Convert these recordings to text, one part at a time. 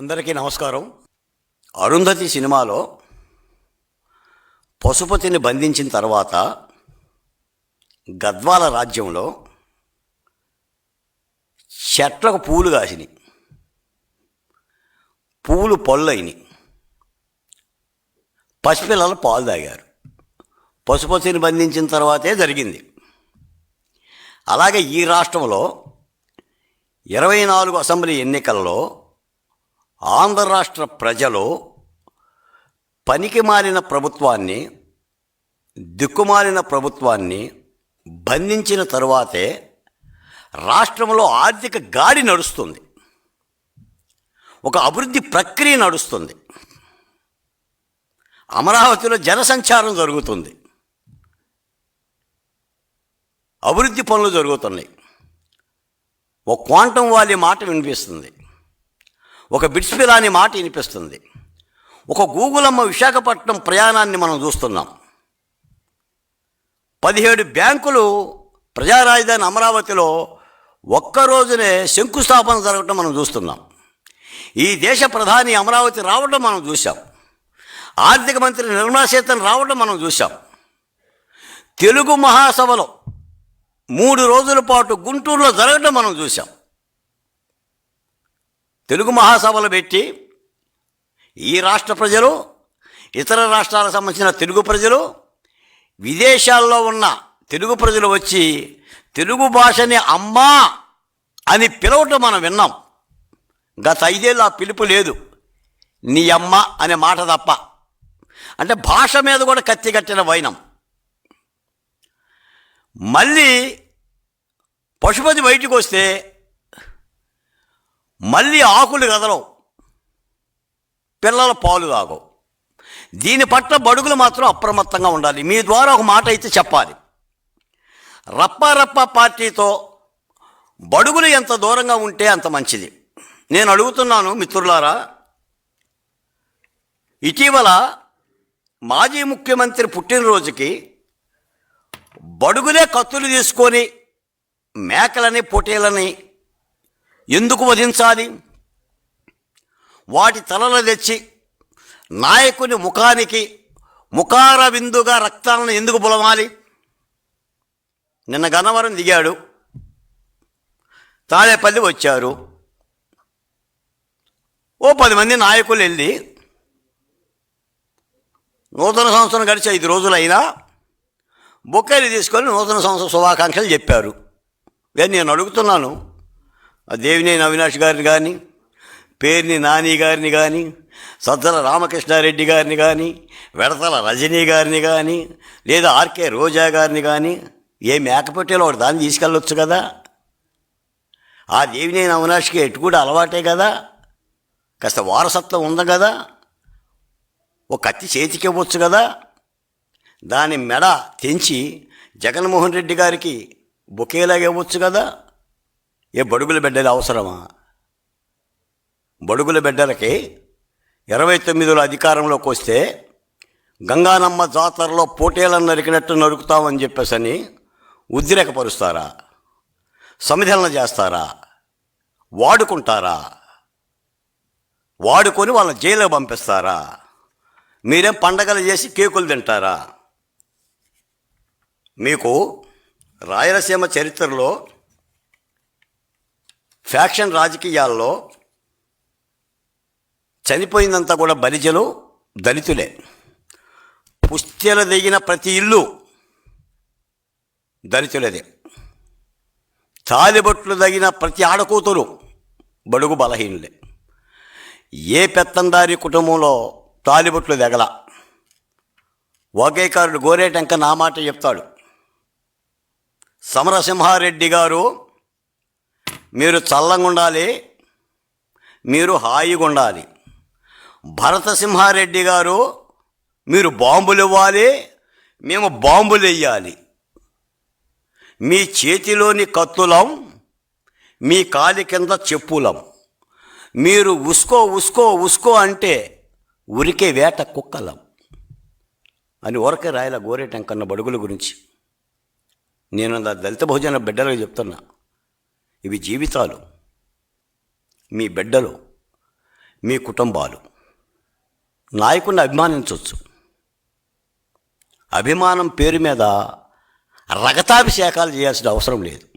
అందరికీ నమస్కారం. అరుంధతి సినిమాలో పశుపతిని బంధించిన తర్వాత గద్వాల రాజ్యంలో చెట్లకు పూలు కాసినాయి పూలు పళ్ళయినాయి పసిపిల్లలు పాలు తాగారు. పశుపతిని బంధించిన తర్వాతే జరిగింది. అలాగే ఈ రాష్ట్రంలో ఇరవై నాలుగు అసెంబ్లీ ఎన్నికల్లో ఆంధ్ర రాష్ట్ర ప్రజలు పనికి మారిన ప్రభుత్వాన్ని దిక్కుమాలిన ప్రభుత్వాన్ని బంధించిన తరువాతే రాష్ట్రంలో ఆర్థిక గాడి నడుస్తుంది. ఒక అభివృద్ధి ప్రక్రియ నడుస్తుంది. అమరావతిలో జనసంచారం జరుగుతుంది. అభివృద్ధి పనులు జరుగుతున్నాయి. ఒక క్వాంటం వాలి మాట వినిపిస్తుంది. ఒక బిడ్స్పిలాని మాట వినిపిస్తుంది. ఒక గూగులమ్మ విశాఖపట్నం ప్రయాణాన్ని మనం చూస్తున్నాం. పదిహేడు బ్యాంకులు ప్రజా రాజధాని అమరావతిలో ఒక్కరోజునే శంకుస్థాపన జరగటం మనం చూస్తున్నాం. ఈ దేశ ప్రధాని అమరావతి రావడం మనం చూసాం ఆర్థిక మంత్రి నిర్మలా సీతన్ రావడం మనం చూసాం తెలుగు మహాసభలో మూడు రోజుల పాటు గుంటూరులో జరగడం మనం చూసాం తెలుగు మహాసభలు పెట్టి ఈ రాష్ట్ర ప్రజలు ఇతర రాష్ట్రాలకు సంబంధించిన తెలుగు ప్రజలు విదేశాల్లో ఉన్న తెలుగు ప్రజలు వచ్చి తెలుగు భాషని అమ్మా అని పిలవటం మనం విన్నాం. గత ఐదేళ్ళు ఆ పిలుపు లేదు. నీ అమ్మ అనే మాట తప్ప. అంటే భాష మీద కూడా కత్తి కట్టిన వైనం. మళ్ళీ పశుపతి బయటికి వస్తే మళ్ళీ ఆకులు కదలవు. పిల్లల పాలు తాగవు. దీని పట్ల బడుగులు మాత్రం అప్రమత్తంగా ఉండాలి. మీ ద్వారా ఒక మాట అయితే చెప్పాలి. రప్పారప్ప పార్టీతో బడుగులు ఎంత దూరంగా ఉంటే అంత మంచిది. నేను అడుగుతున్నాను మిత్రులారా ఇటీవల మాజీ ముఖ్యమంత్రి పుట్టినరోజుకి బడుగులే కత్తులు తీసుకొని మేకలని పొటీలని ఎందుకు వధించాలి? వాటి తలలు తెచ్చి నాయకుని ముఖానికి ముఖార విందుగా రక్తాలను ఎందుకు పొలమాలి నిన్న గన్నవరం దిగాడు. తాడేపల్లి వచ్చారు. ఓ పది మంది నాయకులు వెళ్ళి నూతన సంవత్సరం గడిచి ఐదు రోజులైనా బొక్కలు తీసుకొని నూతన సంవత్సర శుభాకాంక్షలు చెప్పారు. నేను అడుగుతున్నాను ఆ దేవినేని అవినాష్ గారిని కానీ పేర్ని నాని గారిని కానీ సజ్జల రామకృష్ణారెడ్డి గారిని కానీ వెడతల రజనీ గారిని కానీ లేదా ఆర్కే రోజా గారిని కానీ ఏ మేకపోటేలో ఒకటి దాన్ని తీసుకెళ్ళొచ్చు కదా? ఆ దేవినేని అవినాష్కి ఎటు కూడా అలవాటే కదా? కాస్త వారసత్వం ఉంది కదా? ఒక కత్తి చేతికి ఇవ్వచ్చు కదా? దాని మెడ తెంచి జగన్మోహన్ రెడ్డి గారికి బొకేలాగా ఇవ్వచ్చు కదా? ఏ బడుగుల బిడ్డలు అవసరమా? బడుగుల బిడ్డలకి ఇరవై తొమ్మిదిలో అధికారంలోకి వస్తే గంగానమ్మ జాతరలో పోటీలను నరికినట్టు నరుకుతామని చెప్పేసని ఉద్రేకపరుస్తారా? సమిధలన చేస్తారా? వాడుకుంటారా? వాడుకొని వాళ్ళని జైలుకి పంపిస్తారా? మీరేం పండగలు చేసి కేకులు తింటారా? మీకు రాయలసీమ చరిత్రలో ఫ్యాక్షన్ రాజకీయాల్లో చనిపోయిందంతా కూడా బలిజలు దళితులే. పుస్తెలు దిగిన ప్రతి ఇల్లు దళితులదే. తాలిబొట్లు తగిన ప్రతి ఆడకూతురు బడుగు బలహీనులే. ఏ పెత్తందారి కుటుంబంలో తాలిబొట్లు తెగల ఒకేకారుడు గోరేటంక నా మాట చెప్తాడు. సమరసింహారెడ్డి గారు మీరు చల్లంగా ఉండాలి మీరు హాయిగా ఉండాలి భరతసింహారెడ్డి గారు మీరు బాంబులు ఇవ్వాలి మేము బాంబులు వెయ్యాలి మీ చేతిలోని కత్తులం మీ కాలి కింద చెప్పులం. మీరు ఉసుకో ఉసుకో ఉసుకో అంటే ఉరికే వేట కుక్కలం. అని ఊరకే రాయల గోరేటంకన్న బడుగుల గురించి. నేను నా దళిత భోజన బిడ్డలకు చెప్తున్నా. ఇవి జీవితాలు. మీ బిడ్డలు మీ కుటుంబాలు. నాయకుడిని అభిమానించవచ్చు అభిమానం పేరు మీద రగతాభిషేకాలు చేయాల్సిన అవసరం లేదు.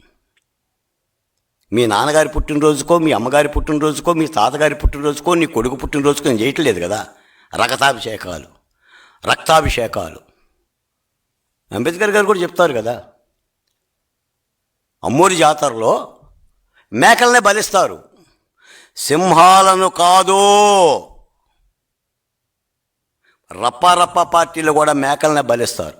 మీ నాన్నగారి పుట్టినరోజుకో మీ అమ్మగారి పుట్టినరోజుకో మీ తాతగారి పుట్టినరోజుకో నీ కొడుకు పుట్టినరోజుకో నేను చేయట్లేదు కదా. రగతాభిషేకాలు. రక్తాభిషేకాలు. అంబేద్కర్ గారు కూడా చెప్తారు కదా. అమ్మూరి జాతరలో మేకల్నే బలిస్తారు. సింహాలను కాదు. రప్పారప్ప పార్టీలు కూడా మేకల్నే బలిస్తారు.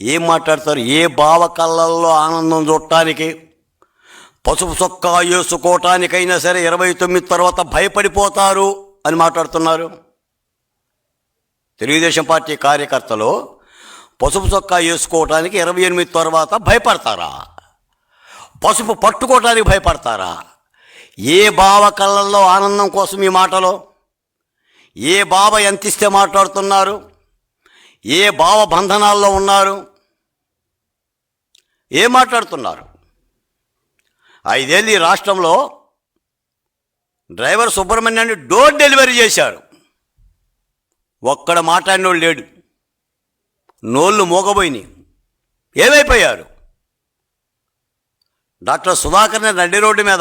ఏం మాట్లాడతారు? ఏ బావ కళ్ళల్లో ఆనందం చూడటానికి పసుపు చొక్కా వేసుకోవటానికైనా సరే ఇరవై తొమ్మిది తర్వాత భయపడిపోతారు అని మాట్లాడుతున్నారు. తెలుగుదేశం పార్టీ కార్యకర్తలు పసుపు చొక్కా వేసుకోవటానికి ఇరవై ఎనిమిది తర్వాత భయపడతారా? పసుపు పట్టుకోవటానికి భయపడతారా? ఏ బావ కళ్ళల్లో ఆనందం కోసం ఈ మాటలో? ఏ బావ ఎంతిస్తే మాట్లాడుతున్నారు? ఏ భావ బంధనాల్లో ఉన్నారు? ఏం మాట్లాడుతున్నారు? ఐదేళ్ళు ఈ రాష్ట్రంలో డ్రైవర్ సుబ్రహ్మణ్యాన్ని డోర్ డెలివరీ చేశారు. ఒక్కడ మాట్లాడినోడు లేడు. నోళ్ళు మూగబోయినాయి. ఏమైపోయారు? డాక్టర్ సుధాకర్ని నడ్డి రోడ్డు మీద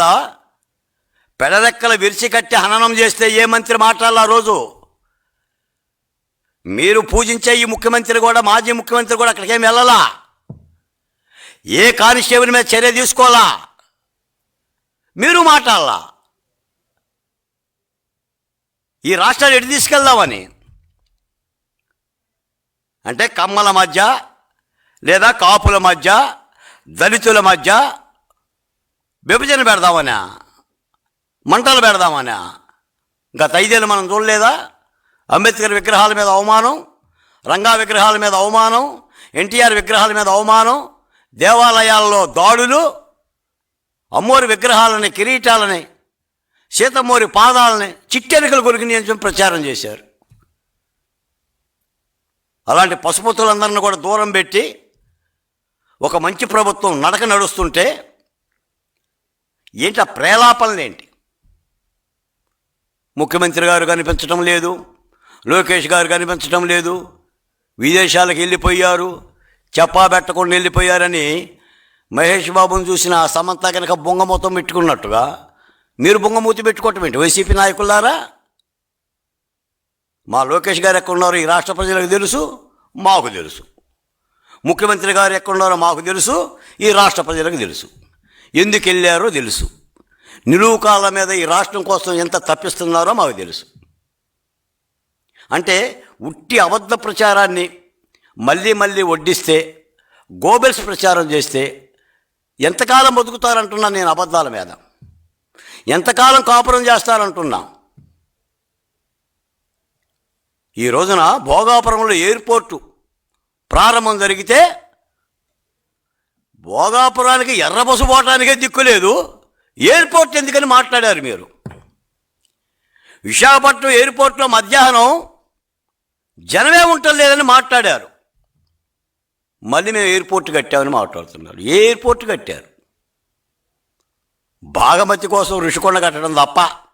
పెడరెక్కలు విరిచి కట్టి హననం చేస్తే ఏ మంత్రి మాట్లాడాల ఆ రోజు? మీరు పూజించే ఈ ముఖ్యమంత్రి కూడా మాజీ ముఖ్యమంత్రి కూడా అక్కడికేం వెళ్ళాలా? ఏ కానిస్టేబుల్ మీద చర్య తీసుకోవాలా? మీరు మాట్లాడాలా? ఈ రాష్ట్రాలు ఎటు తీసుకెళ్దామని? అంటే కమ్మల మధ్య లేదా కాపుల మధ్య దళితుల మధ్య విభజన పెడదామనా? మంటలు పెడదామనా? గత ఐదేళ్ళు మనం చూడలేదా? అంబేద్కర్ విగ్రహాల మీద అవమానం రంగా విగ్రహాల మీద అవమానం ఎన్టీఆర్ విగ్రహాల మీద అవమానం దేవాలయాల్లో దాడులు అమ్మోరి విగ్రహాలని కిరీటాలని సీతమ్మోరి పాదాలని చిట్టెనికలు కొరికి ప్రచారం చేశారు. అలాంటి పశుపతులందరిని కూడా దూరం పెట్టి ఒక మంచి ప్రభుత్వం నడక నడుస్తుంటే ఏంటి ఆ ప్రేలాపనలు ఏంటి? ముఖ్యమంత్రి గారు కనిపించటం లేదు లోకేష్ గారు కనిపించటం లేదు విదేశాలకు వెళ్ళిపోయారు చెప్పా పెట్టకుండా వెళ్ళిపోయారని మహేష్ బాబుని చూసిన ఆ సమంత కనుక బొంగమూతం పెట్టుకున్నట్టుగా మీరు బొంగమూతి పెట్టుకోవటం ఏంటి? వైసీపీ నాయకులారా? మా లోకేష్ గారు ఎక్కడున్నారో ఈ రాష్ట్ర ప్రజలకు తెలుసు మాకు తెలుసు. ముఖ్యమంత్రి గారు ఎక్కడున్నారో మాకు తెలుసు ఈ రాష్ట్ర ప్రజలకు తెలుసు. ఎందుకు వెళ్ళారో తెలుసు. నిలువు కాళ్ళ మీద ఈ రాష్ట్రం కోసం ఎంత తప్పిస్తున్నారో మాకు తెలుసు. అంటే ఉట్టి అబద్ధ ప్రచారాన్ని మళ్ళీ మళ్ళీ వడ్డిస్తే గోబెల్స్ ప్రచారం చేస్తే ఎంతకాలం బతుకుతారంటున్నా నేను అబద్ధాల మీద. ఎంతకాలం కాపురం చేస్తారంటున్నా. ఈ రోజున భోగాపురంలో ఎయిర్పోర్టు ప్రారంభం జరిగితే భోగాపురానికి ఎర్ర బస్సు పోవటానికే దిక్కులేదు ఎయిర్పోర్ట్ ఎందుకని మాట్లాడారు మీరు? విశాఖపట్నం ఎయిర్పోర్ట్లో మధ్యాహ్నం జనమే ఉండలేదని మాట్లాడారు. మళ్ళీ మేము ఎయిర్పోర్ట్ కట్టామని మాట్లాడుతున్నారు. ఏ ఎయిర్పోర్ట్ కట్టారు? భాగమతి కోసం ఋషికొండ కట్టడం తప్ప.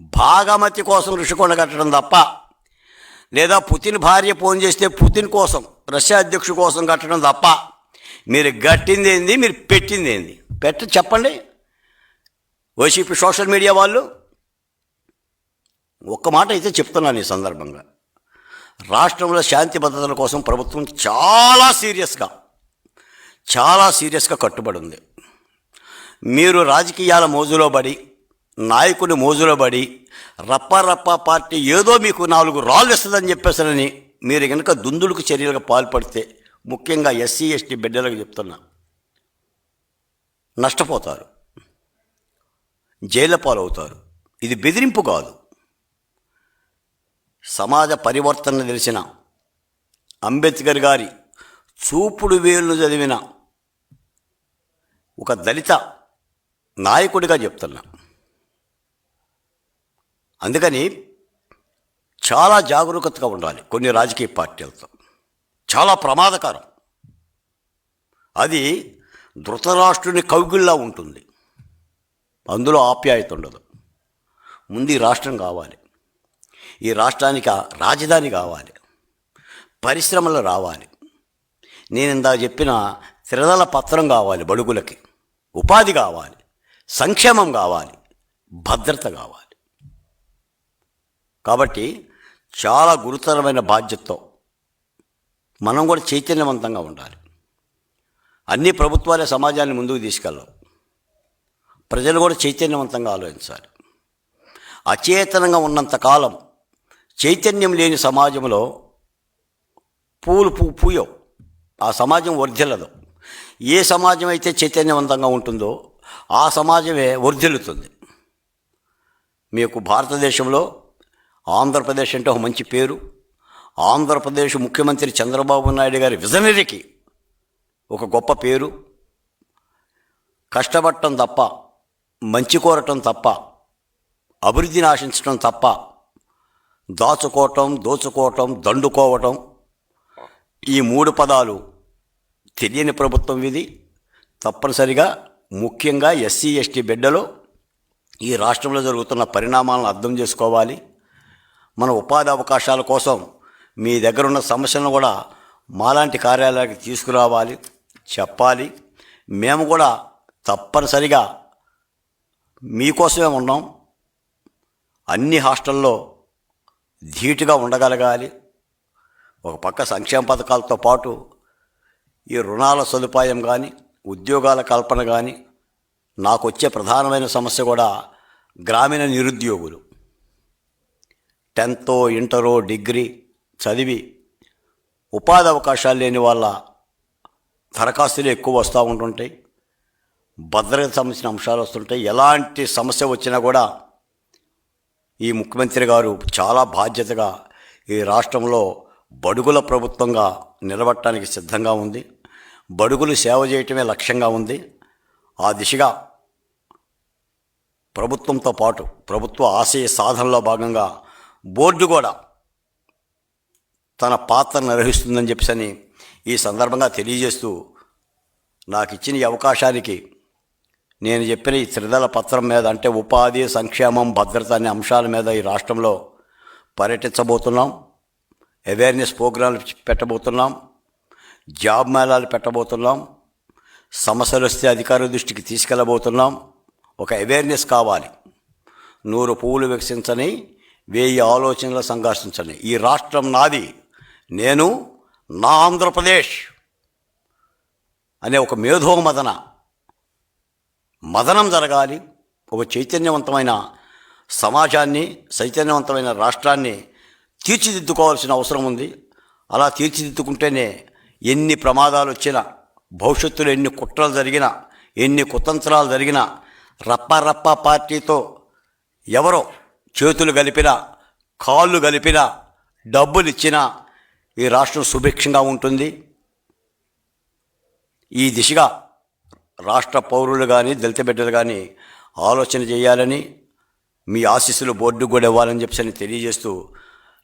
భాగమతి కోసం ఋషికొండ కట్టడం తప్ప లేదా పుతిన్ భార్య ఫోన్ చేస్తే పుతిన్ కోసం రష్యా అధ్యక్షుడు కోసం కట్టడం తప్ప మీరు గట్టింది ఏంది మీరు పెట్టింది ఏంది? పెట్ట చెప్పండి. వైసీపీ సోషల్ మీడియా వాళ్ళు ఒక్క మాట అయితే చెప్తున్నాను ఈ సందర్భంగా. రాష్ట్రంలో శాంతి భద్రతల కోసం ప్రభుత్వం చాలా సీరియస్గా చాలా సీరియస్గా కట్టుబడి ఉంది. మీరు రాజకీయాల మోజులో పడి నాయకుని మోజులో పడి రప్ప రప్ప పార్టీ ఏదో మీకు నాలుగు రాళ్ళు ఇస్తుందని చెప్పేసరని మీరు కనుక దుందులకు చర్యలకు పాల్పడితే ముఖ్యంగా ఎస్సీ ఎస్టీ బిడ్డలకు చెప్తున్నా. నష్టపోతారు. జైళ్ళ పాలవుతారు. ఇది బెదిరింపు కాదు. సమాజ పరివర్తన తెలిసిన అంబేద్కర్ గారి చూపుడు వేలును చదివిన ఒక దళిత నాయకుడిగా చెప్తున్నా. అందుకని చాలా జాగరూకతగా ఉండాలి కొన్ని రాజకీయ పార్టీలతో. చాలా ప్రమాదకరం. అది ధృతరాష్ట్రుని కౌగిల్లా ఉంటుంది. అందులో ఆప్యాయత ఉండదు. ముందు ఈ రాష్ట్రం కావాలి. ఈ రాష్ట్రానికి రాజధాని కావాలి. పరిశ్రమలు రావాలి. నేను ఇందాక చెప్పిన త్రిదల పత్రం కావాలి బడుగులకి. ఉపాధి కావాలి. సంక్షేమం కావాలి. భద్రత కావాలి. కాబట్టి చాలా గురుతరమైన బాధ్యతతో మనం కూడా చైతన్యవంతంగా ఉండాలి. అన్ని ప్రభుత్వాలే సమాజాన్ని ముందుకు తీసుకెళ్ళవు. ప్రజలు కూడా చైతన్యవంతంగా ఆలోచించాలి. అచేతనంగా ఉన్నంతకాలం చైతన్యం లేని సమాజంలో పూలు పూ పూయవు. ఆ సమాజం వర్ధిల్లదు. ఏ సమాజం అయితే చైతన్యవంతంగా ఉంటుందో ఆ సమాజమే వర్ధిల్లుతుంది. మీకు భారతదేశంలో ఆంధ్రప్రదేశ్ అంటే ఒక మంచి పేరు. ఆంధ్రప్రదేశ్ ముఖ్యమంత్రి చంద్రబాబు నాయుడు గారి విజనరీకి ఒక గొప్ప పేరు. కష్టపడటం తప్ప మంచి కోరటం తప్ప అభివృద్ధిని ఆశించటం తప్ప దాచుకోవటం దోచుకోవటం దండుకోవటం ఈ మూడు పదాలు తెలియని ప్రభుత్వం ఇది తప్పనిసరిగా ముఖ్యంగా ఎస్సీ ఎస్టీ బిడ్డలు ఈ రాష్ట్రంలో జరుగుతున్న పరిణామాలను అర్థం చేసుకోవాలి. మన ఉపాధి అవకాశాల కోసం మీ దగ్గర ఉన్న సమస్యలను కూడా మాలాంటి కార్యాలయానికి తీసుకురావాలి చెప్పాలి. మేము కూడా తప్పనిసరిగా మీకోసమే ఉన్నాం. అన్ని హాస్టల్లో ధీటుగా ఉండగలగాలి. ఒక పక్క సంక్షేమ పథకాలతో పాటు ఈ రుణాల సదుపాయం కానీ ఉద్యోగాల కల్పన కానీ నాకు వచ్చే ప్రధానమైన సమస్య కూడా గ్రామీణ నిరుద్యోగులు. టెన్తో ఇంటరో డిగ్రీ చదివి ఉపాధి అవకాశాలు లేని వాళ్ళ దరఖాస్తులు ఎక్కువ వస్తూ ఉంటుంటాయి. భద్రత సంబంధించిన అంశాలు వస్తుంటాయి. ఎలాంటి సమస్య వచ్చినా కూడా ఈ ముఖ్యమంత్రి గారు చాలా బాధ్యతగా ఈ రాష్ట్రంలో బడుగుల ప్రభుత్వంగా నిలబట్టడానికి సిద్ధంగా ఉంది. బడుగులు సేవ చేయటమే లక్ష్యంగా ఉంది. ఆ దిశగా ప్రభుత్వంతో పాటు ప్రభుత్వ ఆశయ సాధనలో భాగంగా బోర్డు కూడా తన పాత్ర నిర్వహిస్తుందని చెప్పేసి ఈ సందర్భంగా తెలియజేస్తూ నాకు ఇచ్చిన ఈ అవకాశానికి నేను చెప్పిన ఈ త్రిదల పత్రం మీద అంటే ఉపాధి సంక్షేమం భద్రత అనే అంశాల మీద ఈ రాష్ట్రంలో పర్యటించబోతున్నాం. అవేర్నెస్ ప్రోగ్రాంలు పెట్టబోతున్నాం. జాబ్ మేళాలు పెట్టబోతున్నాం. సమస్యలు వస్తే అధికారుల దృష్టికి తీసుకెళ్ళబోతున్నాం. ఒక అవేర్నెస్ కావాలి. నూరు పువ్వులు వికసించని వేయి ఆలోచనలు సంఘర్షించండి. ఈ రాష్ట్రం నాది. నేను నా ఆంధ్రప్రదేశ్ అనే ఒక మేధోమదన మదనం జరగాలి. ఒక చైతన్యవంతమైన సమాజాన్ని చైతన్యవంతమైన రాష్ట్రాన్ని తీర్చిదిద్దుకోవాల్సిన అవసరం ఉంది. అలా తీర్చిదిద్దుకుంటేనే ఎన్ని ప్రమాదాలు వచ్చినా భవిష్యత్తులో ఎన్ని కుట్రలు జరిగినా ఎన్ని కుతంత్రాలు జరిగినా రప్ప రప్ప పార్టీతో ఎవరో చేతులు కలిపిన కాళ్ళు కలిపిన డబ్బులు ఇచ్చిన ఈ రాష్ట్రం సుభిక్షంగా ఉంటుంది. ఈ దిశగా రాష్ట్ర పౌరులు కానీ దళిత బిడ్డలు కానీ ఆలోచన చేయాలని మీ ఆశీస్సులు బోర్డుకు కూడా ఇవ్వాలని చెప్పి తెలియజేస్తూ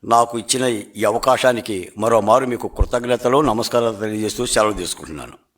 నాకు ఇచ్చిన ఈ అవకాశానికి మరోమారు మీకు కృతజ్ఞతలు నమస్కారాలు తెలియజేస్తూ సెలవు తీసుకుంటున్నాను.